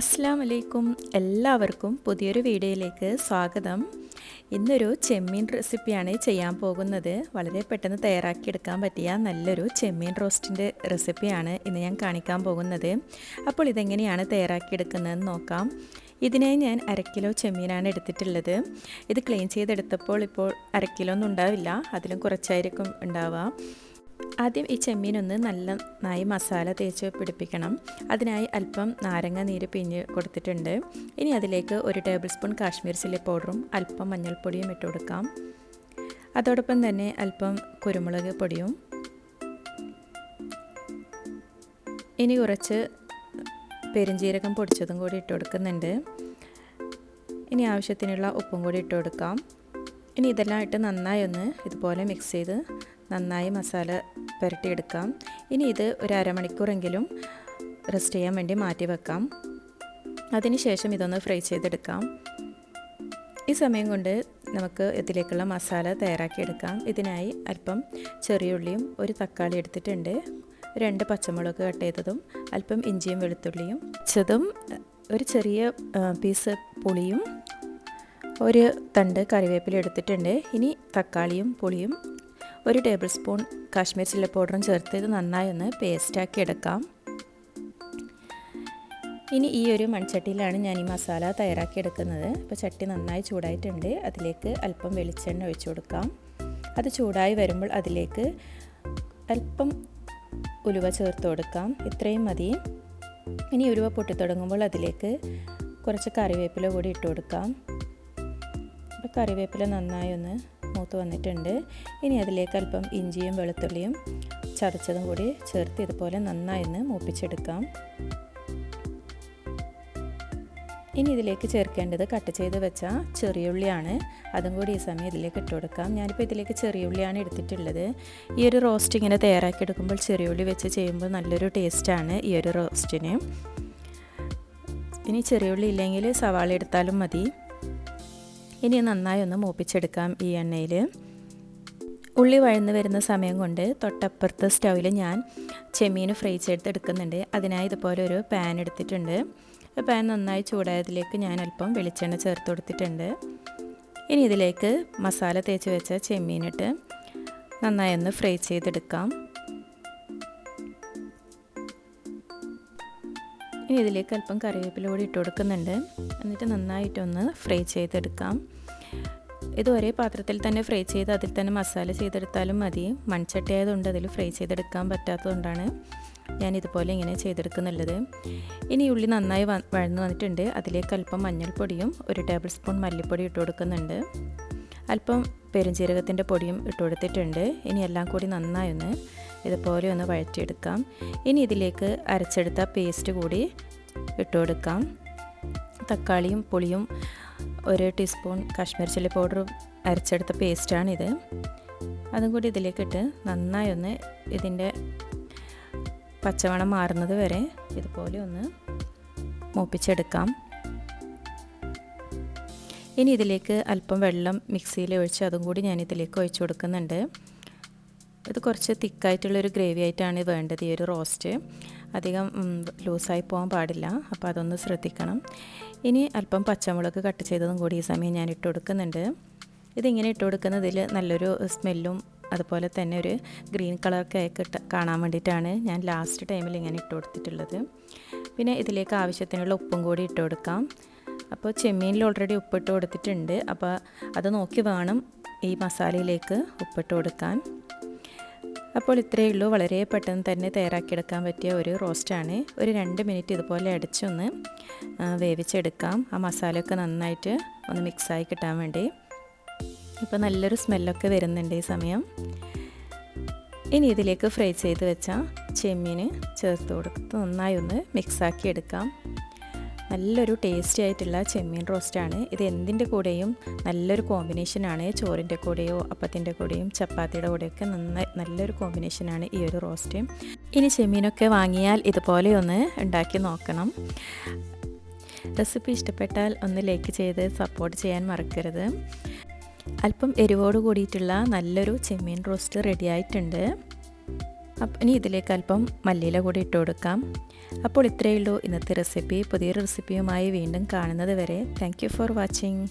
അസ്സാം വലൈക്കും എല്ലാവർക്കും പുതിയൊരു വീഡിയോയിലേക്ക് സ്വാഗതം. ഇന്നൊരു ചെമ്മീൻ റെസിപ്പിയാണ് ചെയ്യാൻ പോകുന്നത്. വളരെ പെട്ടെന്ന് തയ്യാറാക്കിയെടുക്കാൻ പറ്റിയ നല്ലൊരു ചെമ്മീൻ റോസ്റ്റിന്റെ റെസിപ്പിയാണ് ഇന്ന് ഞാൻ കാണിക്കാൻ പോകുന്നത്. അപ്പോൾ ഇതെങ്ങനെയാണ് തയ്യാറാക്കിയെടുക്കുന്നതെന്ന് നോക്കാം. ഇതിനെ ഞാൻ അരക്കിലോ കിലോ ചെമ്മീനാണ് എടുത്തിട്ടുള്ളത്. ഇത് ക്ലീൻ ചെയ്തെടുത്തപ്പോൾ ഇപ്പോൾ അരക്കിലോ കിലോ ഒന്നും ഉണ്ടാവില്ല. അതിലും കുറച്ചായിരിക്കും ഉണ്ടാവുക. ആദ്യം ഈ ചെമ്മീനൊന്ന് നല്ല നായി മസാല തേച്ച് പിടിപ്പിക്കണം. അതിനായി അല്പം നാരങ്ങ നീര് പിഞ്ഞ് കൊടുത്തിട്ടുണ്ട്. ഇനി അതിലേക്ക് ഒരു ടേബിൾ സ്പൂൺ കാശ്മീർ ചില്ലി പൗഡറും അല്പം മഞ്ഞൾപ്പൊടിയും ഇട്ട് കൊടുക്കാം. അതോടൊപ്പം തന്നെ അല്പം കുരുമുളക് പൊടിയും. ഇനി കുറച്ച് പെരുംജീരകം പൊടിച്ചതും കൂടി ഇട്ട് കൊടുക്കുന്നുണ്ട്. ഇനി ആവശ്യത്തിനുള്ള ഉപ്പും കൂടി ഇട്ട് കൊടുക്കാം. ഇനി ഇതെല്ലാം ഇട്ട് നന്നായി ഒന്ന് ഇതുപോലെ മിക്സ് ചെയ്ത് നന്നായി മസാല പുരട്ടിയെടുക്കാം. ഇനി ഇത് ഒരു അരമണിക്കൂറെങ്കിലും റെസ്റ്റ് ചെയ്യാൻ വേണ്ടി മാറ്റി വെക്കാം. അതിനുശേഷം ഇതൊന്ന് ഫ്രൈ ചെയ്തെടുക്കാം. ഈ സമയം കൊണ്ട് നമുക്ക് ഇതിലേക്കുള്ള മസാല തയ്യാറാക്കിയെടുക്കാം. ഇതിനായി അല്പം ചെറിയുള്ളിയും ഒരു തക്കാളി എടുത്തിട്ടുണ്ട്. രണ്ട് പച്ചമുളക് കട്ട് ചെയ്തതും അല്പം ഇഞ്ചിയും വെളുത്തുള്ളിയും ചതും ഒരു ചെറിയ പീസ് പുളിയും ഒരു തണ്ട് കറിവേപ്പില എടുത്തിട്ടുണ്ട്. ഇനി തക്കാളിയും പുളിയും ഒരു ടേബിൾ സ്പൂൺ കാശ്മീർ ചില്ലി പൗഡറും ചേർത്ത് ഇത് നന്നായി ഒന്ന് പേസ്റ്റാക്കി എടുക്കാം. ഇനി ഈ ഒരു മൺചട്ടിയിലാണ് ഞാൻ ഈ മസാല തയ്യാറാക്കി എടുക്കുന്നത്. അപ്പോൾ ചട്ടി നന്നായി ചൂടായിട്ടുണ്ട്. അതിലേക്ക് അല്പം വെളിച്ചെണ്ണ ഒഴിച്ചു കൊടുക്കാം. അത് ചൂടായി വരുമ്പോൾ അതിലേക്ക് അല്പം ഉലുവ ചേർത്ത് കൊടുക്കാം. ഇത്രയും മതി. ഇനി ഉലുവ പൊട്ടിത്തുടങ്ങുമ്പോൾ അതിലേക്ക് കുറച്ച് കറിവേപ്പില കൂടി ഇട്ട് കൊടുക്കാം. അപ്പോൾ കറിവേപ്പില നന്നായി ഒന്ന് മൂത്ത് വന്നിട്ടുണ്ട്. ഇനി അതിലേക്ക് അല്പം ഇഞ്ചിയും വെളുത്തുള്ളിയും ചതച്ചതും കൂടി ചേർത്ത് ഇതുപോലെ നന്നായി ഒന്ന് മൂപ്പിച്ചെടുക്കാം. ഇനി ഇതിലേക്ക് ചേർക്കേണ്ടത് കട്ട് ചെയ്ത് വെച്ച ചെറിയുള്ളിയാണ്. അതും കൂടി ഈ സമയം ഇതിലേക്ക് ഇട്ട് കൊടുക്കാം. ഞാനിപ്പോൾ ഇതിലേക്ക് ചെറിയുള്ളിയാണ് എടുത്തിട്ടുള്ളത്. ഈ ഒരു റോസ്റ്റ് ഇങ്ങനെ തയ്യാറാക്കി എടുക്കുമ്പോൾ ചെറിയുള്ളി വെച്ച് ചെയ്യുമ്പോൾ നല്ലൊരു ടേസ്റ്റാണ് ഈ ഒരു റോസ്റ്റിന്. ഇനി ചെറിയുള്ളി ഇല്ലെങ്കിൽ സവാള എടുത്താലും മതി. ഇനി നന്നായി ഒന്ന് മൂപ്പിച്ചെടുക്കാം ഈ എണ്ണയിൽ ഉള്ളി വഴന്ന് വരുന്ന സമയം കൊണ്ട് തൊട്ടപ്പുറത്ത് സ്റ്റൗവിൽ ഞാൻ ചെമ്മീൻ ഫ്രൈ ചെയ്തെടുക്കുന്നുണ്ട്. അതിനായി ഇതുപോലെ ഒരു പാൻ എടുത്തിട്ടുണ്ട്. പാൻ നന്നായി ചൂടായതിലേക്ക് ഞാൻ അല്പം വെളിച്ചെണ്ണ ചേർത്ത് കൊടുത്തിട്ടുണ്ട്. ഇനി ഇതിലേക്ക് മസാല തേച്ച് വെച്ച ചെമ്മീനിട്ട് നന്നായി ഒന്ന് ഫ്രൈ ചെയ്തെടുക്കാം. ഇനി ഇതിലേക്ക് അല്പം കറിവേപ്പില കൂടി ഇട്ട് കൊടുക്കുന്നുണ്ട്. എന്നിട്ട് നന്നായിട്ടൊന്ന് ഫ്രൈ ചെയ്തെടുക്കാം. ഇത് ഒരേ പാത്രത്തിൽ തന്നെ ഫ്രൈ ചെയ്ത് അതിൽ തന്നെ മസാല ചെയ്തെടുത്താലും മതി. മൺചട്ടി ആയതുകൊണ്ട് അതിൽ ഫ്രൈ ചെയ്തെടുക്കാൻ പറ്റാത്തതുകൊണ്ടാണ് ഞാൻ ഇതുപോലെ ഇങ്ങനെ ചെയ്തെടുക്കുന്നുള്ളത്. ഇനി ഉള്ളി നന്നായി വഴന്നു വന്നിട്ടുണ്ട്. അതിലേക്ക് അല്പം മഞ്ഞൾപ്പൊടിയും ഒരു ടേബിൾ സ്പൂൺ മല്ലിപ്പൊടി ഇട്ട് കൊടുക്കുന്നുണ്ട്. അല്പം പെരുംജീരകത്തിന്റെ പൊടിയും ഇട്ട് കൊടുത്തിട്ടുണ്ട്. ഇനി എല്ലാം കൂടി നന്നായി ഒന്ന് ഇതുപോലെ ഒന്ന് വഴറ്റിയെടുക്കാം. ഇനി ഇതിലേക്ക് അരച്ചെടുത്ത പേസ്റ്റ് കൂടി ഇട്ട് കൊടുക്കാം. തക്കാളിയും പുളിയും ഒരു ടീസ്പൂൺ കാശ്മീർ ചില്ലി പൗഡറും അരച്ചെടുത്ത പേസ്റ്റാണിത് അതും കൂടി ഇതിലേക്കിട്ട് നന്നായി ഒന്ന് ഇതിന്റെ പച്ചമണം മാറുന്നത് വരെ ഇതുപോലെ ഒന്ന് മൂപ്പിച്ചെടുക്കാം. ഇനി ഇതിലേക്ക് അല്പം വെള്ളം മിക്സിയിൽ ഒഴിച്ച് അതും കൂടി ഞാൻ ഇതിലേക്ക് ഒഴിച്ചു കൊടുക്കുന്നുണ്ട്. ഇത് കുറച്ച് തിക്കായിട്ടുള്ളൊരു ഗ്രേവി ആയിട്ടാണ് വേണ്ടത് ഈ ഒരു റോസ്റ്റ്. അധികം ലൂസായി പോകാൻ പാടില്ല. അപ്പോൾ അതൊന്ന് ശ്രദ്ധിക്കണം. ഇനി അല്പം പച്ചമുളക് കട്ട് ചെയ്തതും കൂടി ഈ സമയം ഞാൻ ഇട്ട് കൊടുക്കുന്നുണ്ട്. ഇതിങ്ങനെ ഇട്ട് കൊടുക്കുന്നതിൽ നല്ലൊരു സ്മെല്ലും അതുപോലെ തന്നെ ഒരു ഗ്രീൻ കളർ കിട്ട കാണാൻ വേണ്ടിയിട്ടാണ് ഞാൻ ലാസ്റ്റ് ടൈമിൽ ഇങ്ങനെ ഇട്ട് കൊടുത്തിട്ടുള്ളത്. പിന്നെ ഇതിലേക്ക് ആവശ്യത്തിനുള്ള ഉപ്പും കൂടി ഇട്ട് കൊടുക്കാം. അപ്പോൾ ചെമ്മീനിൽ ഓൾറെഡി ഉപ്പിട്ട് കൊടുത്തിട്ടുണ്ട്. അപ്പോൾ അത് നോക്കി വേണം ഈ മസാലയിലേക്ക് ഉപ്പിട്ട് കൊടുക്കാൻ. അപ്പോൾ ഇത്രയേ ഉള്ളൂ. വളരെ പെട്ടെന്ന് തന്നെ തയ്യാറാക്കിയെടുക്കാൻ പറ്റിയ ഒരു റോസ്റ്റാണ്. ഒരു രണ്ട് മിനിറ്റ് ഇതുപോലെ അടിച്ചൊന്ന് വേവിച്ചെടുക്കാം. ആ മസാലയൊക്കെ നന്നായിട്ട് ഒന്ന് മിക്സായി കിട്ടാൻ വേണ്ടി. ഇപ്പോൾ നല്ലൊരു സ്മെല്ലൊക്കെ വരുന്നുണ്ട് ഈ സമയം. ഇനി ഇതിലേക്ക് ഫ്രൈ ചെയ്ത് വെച്ച ചെമ്മീൻ ചേർത്ത് കൊടുത്ത് നന്നായി ഒന്ന് മിക്സാക്കി എടുക്കാം. നല്ലൊരു ടേസ്റ്റി ആയിട്ടുള്ള ചെമ്മീൻ റോസ്റ്റാണ് ഇത് എന്തിന്റെ കൂടെയും നല്ലൊരു കോമ്പിനേഷനാണ് ചോറിന്റെ കൂടെയോ അപ്പത്തിന്റെ കൂടെയും ചപ്പാത്തിയുടെ കൂടെയൊക്കെ നന്നായി നല്ലൊരു കോമ്പിനേഷനാണ് ഈ ഒരു റോസ്റ്റ് ഇനി ചെമ്മീനൊക്കെ വാങ്ങിയാൽ ഇതുപോലെ ഒന്ന് ഉണ്ടാക്കി നോക്കണം. റെസിപ്പി ഇഷ്ടപ്പെട്ടാൽ ഒന്ന് ലൈക്ക് ചെയ്ത് സപ്പോർട്ട് ചെയ്യാൻ മറക്കരുത്. അല്പം എരിവോട് കൂടിയിട്ടുള്ള നല്ലൊരു ചെമ്മീൻ റോസ്റ്റ് റെഡി ആയിട്ടുണ്ട്. അപ്പം ഇനി ഇതിലേക്ക് അല്പം മല്ലിയില കൂടി ഇട്ട് കൊടുക്കാം. അപ്പോൾ ഇത്രയേ ഉള്ളൂ ഇന്നത്തെ റെസിപ്പി പുതിയൊരു റെസിപ്പിയുമായി വീണ്ടും കാണുന്നത് വരെ താങ്ക് ഫോർ വാച്ചിങ്